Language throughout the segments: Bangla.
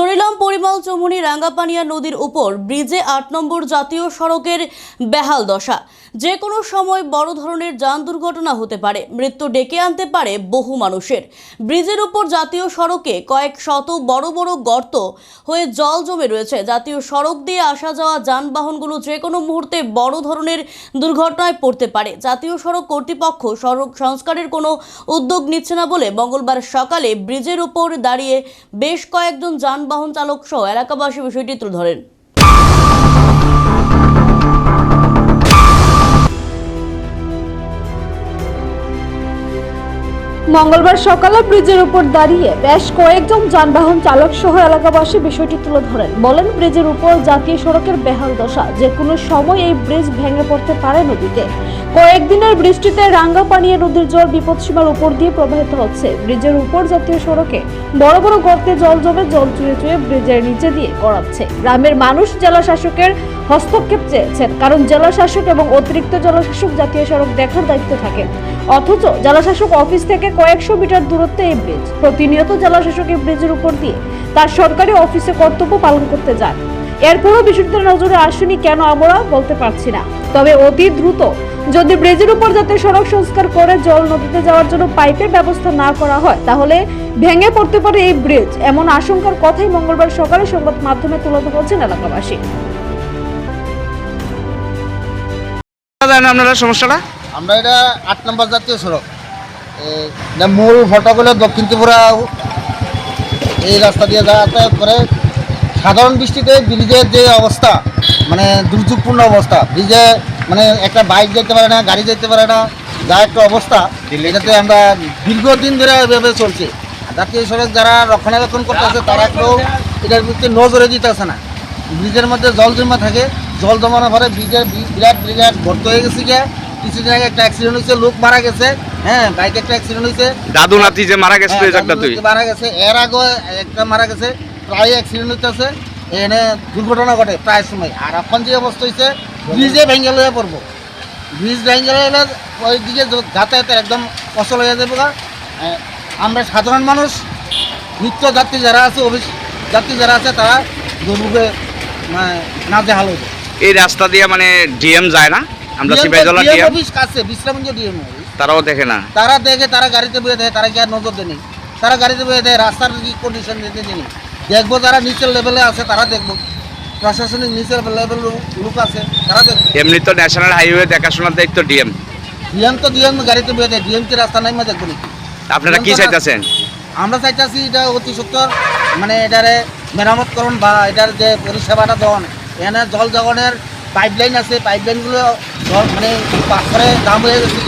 চরিলাম পরিমল চৌমুনি রাঙ্গাপানিয়া নদীর উপর ব্রিজে আট নম্বর জাতীয় সড়কের বেহাল দশা। যে কোনো সময় বড় ধরনের যান দুর্ঘটনা হতে পারে, মৃত্যু ডেকে আনতে পারে বহু মানুষের। ব্রিজের উপর জাতীয় সড়কে কয়েক শত বড় বড় গর্ত হয়ে জল জমে রয়েছে। জাতীয় সড়ক দিয়ে আসা যাওয়া যানবাহনগুলো যে কোনো মুহূর্তে বড় ধরনের দুর্ঘটনায় পড়তে পারে। জাতীয় সড়ক কর্তৃপক্ষ সড়ক সংস্কারের কোনো উদ্যোগ নিচ্ছে না বলে মঙ্গলবার সকালে ব্রিজের উপর দাঁড়িয়ে বেশ কয়েকজন যানবাহন চালক সহ এলাকাবাসী বিষয়টি তুলে ধরেন। মঙ্গলবার সকালে ব্রিজের উপর দাঁড়িয়ে বেশ কয়েকজন যানবাহন চালক সহ এলাকাবাসী বিষয়টি তুলে ধরেন। বলেন, ব্রিজের উপর জাতীয় সড়কের বেহাল দশা যে কোনো সময় এই ব্রিজ ভেঙে পড়তে পারে নদীতে। কয়েকদিনের বৃষ্টিতে রাঙ্গাপানিয়া নদীর জল বিপদসীমার উপর দিয়ে প্রবাহিত হচ্ছে। ব্রিজের উপর জাতীয় সড়কে বড় বড় গর্তে জল জমে জল চুয়ে চুয়ে ব্রিজের নিচে দিয়ে গড়াচ্ছে। গ্রামের মানুষ জেলা শাসকের হস্তক্ষেপ চেয়েছেন, কারণ জেলা শাসক এবং অতিরিক্ত জেলাশাসক জাতীয় সড়ক দেখার দায়িত্ব থাকে অথচ জেলাশাসক অফিস থেকে কয়েকশো মিটার দূরত্বে এই ব্রিজ। প্রতিনিয়ত জেলাশাসক এই ব্রিজের উপর দিয়ে তার সরকারি অফিসে কর্তব্য পালন করতে যান। এরপরও বিষয়টিতে নজরে আসেনি কেন আমরা বলতে পারছি না। তবে অতি দ্রুত যদি ব্রিজের উপর যাতে সড়ক সংস্কার করে জল নদীতে যাওয়ার জন্য পাইপের ব্যবস্থা না করা হয় তাহলে ভেঙে পড়তে পারে এই ব্রিজ। এমন আশঙ্কার কথাই মঙ্গলবার সকালে সংবাদ মাধ্যমে তুলে ধরেছেন এলাকাবাসী। আপনারা সমস্যাটা? আমরা এটা আট নম্বর জাতীয় সড়ক। মূল ফটকগুলো দক্ষিণ ত্রিপুরা। এই রাস্তা দিয়ে যাতায়াত করে সাধারণ বৃষ্টিতে ব্রিজের যে অবস্থা মানে দুর্যোগপূর্ণ অবস্থা ব্রিজে মানে একটা বাইক যেতে পারে না গাড়ি যেতে পারে না যা একটা অবস্থা এটাতে আমরা দীর্ঘদিন ধরে এভাবে চলছে। জাতীয় সড়ক যারা রক্ষণাবেক্ষণ করতেছে তারা কেউ এটার প্রতি নজরে দিতেছে না। ব্রিজের মধ্যে জল জমা থাকে জল জমানোর পরে ব্রিজের বিরাট বিরাট গর্ত হয়ে গেছে গিয়ে। কিছুদিন আগে একটা অ্যাক্সিডেন্ট হয়েছে লোক মারা গেছে হ্যাঁ বাইকে একটা অ্যাক্সিডেন্ট হয়েছে। দাদু নাতি যে মারা এই হ্যাঁ, মারা গেছে এর আগে একটা মারা গেছে প্রায় অ্যাক্সিডেন্ট হইতেছে। এনে দুর্ঘটনা ঘটে প্রায় সময়। আর এখন যে অবস্থা হয়েছে ব্রিজে ভেঙে লয়ে পড়ব। ব্রিজ ভেঙে লয়ে ওই দিকে যাতায়াতের একদম অচল হয়ে যাবে আমরা সাধারণ মানুষ নিত্য যাত্রী যারা আছে অফিস যাত্রী যারা আছে তারা দুর্ভোগে মানে হাল হইবে এই রাস্তা দিয়ে মানে ডিএম যায় না? আমরা সিপাহীজলা ডিএম ডিএম? অফিস কাছে বিশ্রামঞ্জ ডিএম তারাও দেখে না। তারা দেখে তারা গাড়িতে বয়ে দেয় তারা কি আর নজর দেয়নি তারা গাড়িতে বয়ে দেয় রাস্তার কি কন্ডিশন দিতে দেয়নি দেখব যারা নিচের লেভেলে আছে তারা দেখব। প্রশাসনিক নিচের লেভেল লোক আছে তারা দেখব। এমনি তো ন্যাশনাল হাইওয়ে দেখাশোনার দায়িত্ব ডিএম ডিএম তো ডিএম গাড়িতে দেয় ডিএম কি রাস্তা নাই দেখব নাকি আপনারা কি চাইতেছেন? আমরা চাইতেছি এটা অতি সত্তর মানে এটারে মেরামত করুন বা এটার যে পরিষেবাটা দেওয়ান। এখানে জল জগনের পাইপ লাইন আছে পাইপ লাইনগুলো মানে পাথরে দাম হয়ে গেছে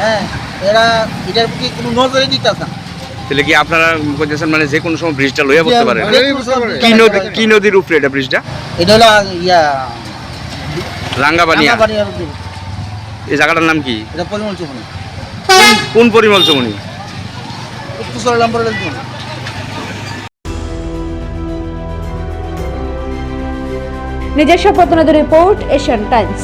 হ্যাঁ এরা এটার প্রতি কোনো নজরে দিতেছে না। তাহলে কি আপনারা বলতেছেন মানে যে কোনো সময় ব্রিজটা লইয়া পড়তে পারে। কি নদী কি নদীর উপরে এটা ব্রিজটা এটা হলো ইয়া রাঙ্গাবানিয়া এই জায়গাটার নাম কি? এটা পরিমল চৌমনি। কোন পরিমল চমনি? উত্তর নম্বরের চৌমনি নিজস্ব প্রতিনিধি রিপোর্ট এশিয়ান টাইমস